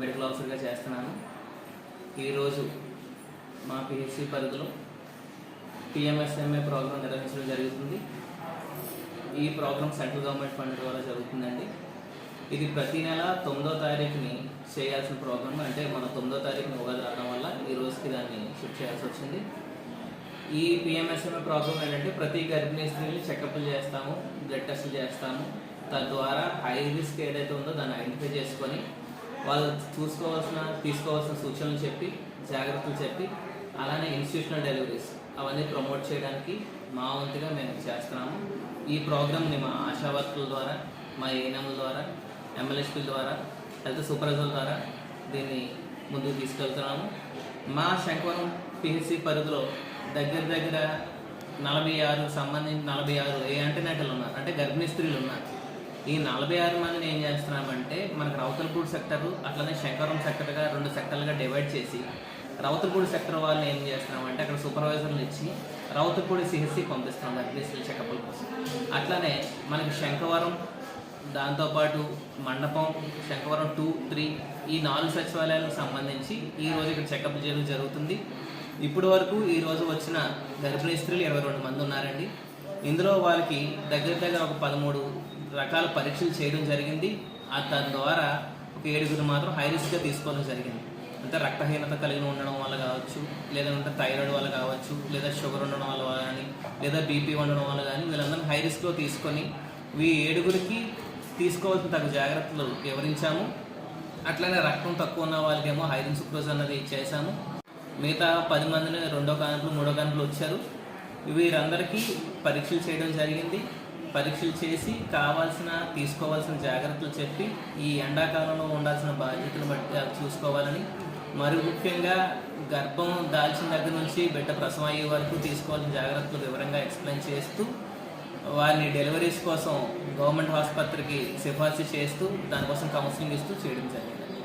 Medical ఆఫీస్గా చేస్తున్నాను. ఈరోజు మా పిహెచ్సి పరిధిలో పిఎంఎస్ఎంఏ ప్రోగ్రాం నిర్వహించడం జరుగుతుంది. ఈ ప్రోగ్రాం సెంట్రల్ గవర్నమెంట్ ఫండ్ ద్వారా జరుగుతుందండి. ఇది ప్రతి నెల తొమ్మిదో తారీఖుని చేయాల్సిన ప్రోగ్రామ్ అంటే మన తొమ్మిదో తారీఖుని ఉగాది రావడం వల్ల ఈ రోజుకి దాన్ని షిఫ్ట్ చేయాల్సి వచ్చింది. ఈ పిఎంఎస్ఎంఏ ప్రోగ్రామ్ ఏంటంటే ప్రతి గర్భిణీ స్త్రీని చెకప్లు చేస్తాము బ్లడ్ టెస్ట్లు చేస్తాము. తద్వారా హై రిస్క్ ఏదైతే ఉందో దాన్ని ఐడెంటిఫై చేసుకొని వాళ్ళు చూసుకోవాల్సిన తీసుకోవాల్సిన సూచనలు చెప్పి జాగ్రత్తలు చెప్పి అలానే ఇన్స్టిట్యూషనల్ డెలివరీస్ అవన్నీ ప్రమోట్ చేయడానికి మా వంతుగా మేము చేస్తున్నాము. ఈ ప్రోగ్రామ్ని మా ఆశా వర్కుల ద్వారా మా ఏఎన్ఎంల ద్వారా ఎమ్మెల్యేస్పీల ద్వారా హెల్త్ సూపర్వైజర్ ద్వారా దీన్ని ముందుకు తీసుకెళ్తున్నాము. మా శంకవరం పిహెచ్సి పరిధిలో దగ్గర దగ్గర నలభై ఆరు సంబంధించి నలభై ఆరు ఏ అంటెనాటలు ఉన్నారు అంటే గర్భిణీ స్త్రీలు ఉన్నారు. ఈ నలభై ఆరు మందిని ఏం చేస్తున్నారు రౌతలపూడి సెక్టర్ అట్లనే శంకరం సెక్టర్గా రెండు సెక్టర్లుగా డివైడ్ చేసి రౌతపూడి సెక్టర్ వాళ్ళని ఏం చేస్తున్నామంటే అక్కడ సూపర్వైజర్లు ఇచ్చి రౌతపూడి సిహెచ్సి పంపిస్తున్నాం గర్భిణీ చెకప్ల కోసం. అట్లనే మనకి శంకవరం దాంతోపాటు మండపం శంకవరం టూ త్రీ ఈ నాలుగు సచివాలయాలకు సంబంధించి ఈరోజు ఇక్కడ చెకప్ చేయడం జరుగుతుంది. ఇప్పటి వరకు ఈరోజు వచ్చిన గర్భిణీ స్త్రీలు ఇరవై రెండు మంది ఉన్నారండి. ఇందులో వాళ్ళకి దగ్గర దగ్గర ఒక పదమూడు రకాల పరీక్షలు చేయడం జరిగింది. దాని ద్వారా ఒక ఏడుగురు మాత్రం హై రిస్క్గా తీసుకోవడం జరిగింది. అంటే రక్తహీనత కలిగి ఉండడం వల్ల కావచ్చు లేదంటే థైరాయిడ్ వల్ల కావచ్చు లేదా షుగర్ ఉండడం వల్ల కానీ లేదా బీపీ ఉండడం వల్ల కానీ వీళ్ళందరినీ హై రిస్క్లో తీసుకొని ఈ ఏడుగురికి తీసుకోవాల్సిన తగు జాగ్రత్తలు వివరించాము. అట్లనే రక్తం తక్కువ ఉన్న వాళ్ళకేమో హైరిన్ సుక్రోజ్ అన్నది చేశాము మిగతా పది మందిని రెండో కానుకలు మూడో కానుకలు వచ్చారు. వీరందరికీ పరీక్షలు చేయడం జరిగింది. పరీక్షలు చేసి కావాల్సిన తీసుకోవాల్సిన జాగ్రత్తలు చెప్పి ఈ ఎండాకాలంలో ఉండాల్సిన బాధ్యతను బట్టి చూసుకోవాలని మరి ముఖ్యంగా గర్భం దాల్చిన దగ్గర నుంచి బిడ్డ ప్రసవం అయ్యే వరకు తీసుకోవాల్సిన జాగ్రత్తలు వివరంగా ఎక్స్ప్లెయిన్ చేస్తూ వారిని డెలివరీస్ కోసం గవర్నమెంట్ ఆసుపత్రికి సిఫార్సు చేస్తూ దానికోసం కౌన్సిలింగ్ ఇస్తూ చేయడం జరిగింది.